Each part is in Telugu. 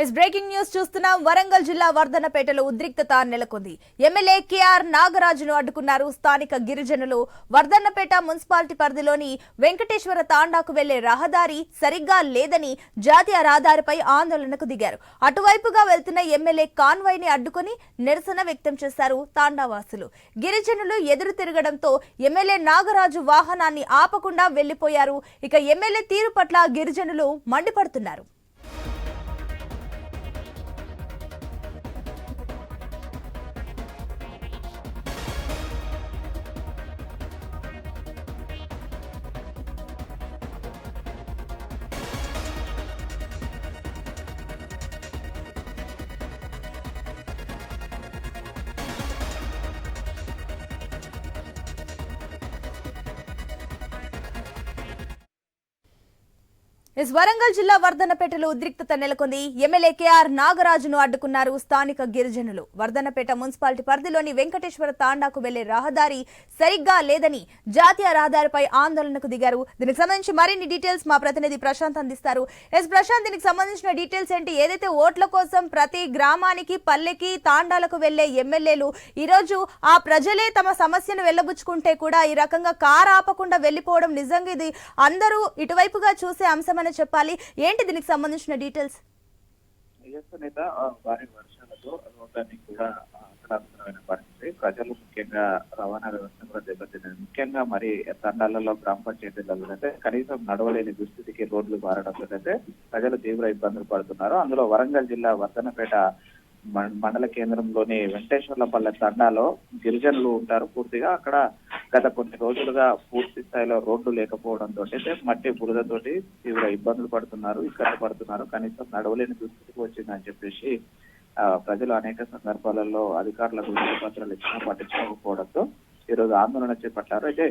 ఎస్ బ్రేకింగ్ న్యూస్ చూస్తున్నాం. వరంగల్ జిల్లా వర్ధనపేటలో ఉద్రిక్తత నెలకొంది. ఎమ్మెల్యే కేఆర్ నాగరాజును అడ్డుకున్నారు. స్థానిక గిరిజనులు వర్ధన్నపేట మున్సిపాలిటీ పరిధిలోని వెంకటేశ్వర తాండాకు వెళ్ళే రహదారి సరిగ్గా లేదని జాతీయ రహదారిపై ఆందోళనకు దిగారు. అటువైపుగా వెళ్తున్న ఎమ్మెల్యే కాన్వాయ్ని అడ్డుకుని నిరసన వ్యక్తం చేశారు తాండావాసులు. గిరిజనులు ఎదురు తిరగడంతో ఎమ్మెల్యే నాగరాజు వాహనాన్ని ఆపకుండా వెళ్ళిపోయారు ఇక ఎమ్మెల్యే తీరు పట్ల గిరిజనులు మండిపడుతున్నారు. ఎస్ వరంగల్ జిల్లా వర్ధనపేటలో ఉద్రిక్తత నెలకొంది. ఎమ్మెల్యే కేఆర్ నాగరాజును అడ్డుకున్నారు స్థానిక గిరిజనులు. వర్ధనపేట మున్సిపాలిటీ పరిధిలోని వెంకటేశ్వర తాండాకు వెళ్ళే రహదారి సరిగ్గా లేదని జాతీయ రహదారిపై ఆందోళనకు దిగారు. దీనికి సంబంధించి మరిన్ని డీటెయిల్స్ మా ప్రతినిధి ప్రశాంత్ అందిస్తారు. ఎస్ ప్రశాంత్ దీనికి సంబంధించిన డీటెయిల్స్ ఏంటి? ఏదైతే ఓట్ల కోసం ప్రతి గ్రామానికి పల్లెకి తాండాలకు వెళ్ళే ఎమ్మెల్యేలు ఈ రోజు ఆ ప్రజలే తమ సమస్యను వెళ్ళబుచ్చుకుంటే కూడా ఈ రకంగా కారు ఆపకుండా వెళ్ళిపోవడం నిజంగా ఇది అందరూ ఇటువైపుగా చూసే అంశమని చెప్పాలి. ఏంటి దీనికి సంబంధించిన డీటెయిల్స్? నేత భారీ వర్షాలతో రోడ్లన్నీ కూడా అక్కడాంతరమైన పరిస్థితి. ప్రజలు ముఖ్యంగా రవాణా వ్యవస్థ కూడా దెబ్బతిన్నది ముఖ్యంగా మరి తండాలలో గ్రామ పంచాయతీలలో అయితే కనీసం నడవలేని దుస్థితికి రోడ్లు మారడంతో అయితే ప్రజలు తీవ్ర ఇబ్బందులు పడుతున్నారు. అందులో వరంగల్ జిల్లా వర్ధనపేట మండల కేంద్రంలోని వెంకటేశ్వర్లపల్లె తండాలో గిరిజనులు ఉంటారు. పూర్తిగా అక్కడ గత కొన్ని రోజులుగా పూర్తి స్థాయిలో రోడ్లు లేకపోవడంతో అయితే మట్టి బురదతోటి తీవ్ర ఇబ్బందులు పడుతున్నారు ఇబ్బంది పడుతున్నారు. కనీసం నడవలేని దుస్థితికి వచ్చిందని చెప్పేసి ప్రజలు అనేక సందర్భాలలో అధికారులకు పత్రాలు ఇచ్చినా పట్టించుకోకపోవడంతో ఈ రోజు ఆందోళన చేపట్టారు. అయితే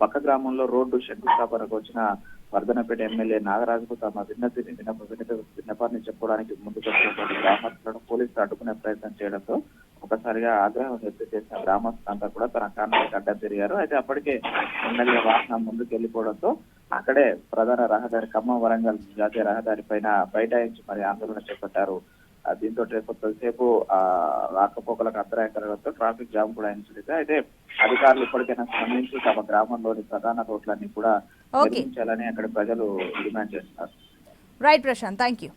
పక్క గ్రామంలో రోడ్డు శంకుస్థాపనకు వచ్చిన వర్ధనపేట ఎమ్మెల్యే నాగరాజుకు తమ విన్నతిని విన్నపాన్ని చెప్పడానికి ముందుకు గ్రామస్తులను పోలీసులు అడ్డుకునే ప్రయత్నం చేయడంతో ఒకసారిగా ఆగ్రహం వ్యక్తం చేసిన గ్రామస్తులంతా కూడా తన కారణాలకు అడ్డం తిరిగారు. అయితే అప్పటికే ఎమ్మెల్యే వాహనం ముందుకు వెళ్ళిపోవడంతో అక్కడే ప్రధాన రహదారి ఖమ్మం వరంగల్ జాతీయ రహదారి పైన బైఠాయించి మరి ఆందోళన చేపట్టారు. దీంతో కొంతసేపు ఆ రాకపోకలకు అంతరాయం కలగడంతో ట్రాఫిక్ జామ్ కూడా అయింది. అయితే అధికారులు ఇప్పటికైనా స్పందించి తమ గ్రామంలోని ప్రధాన రోడ్లన్నీ కూడా. నిర్మించాలని అక్కడ ప్రజలు డిమాండ్ చేస్తున్నారు. Right Prashanth thank you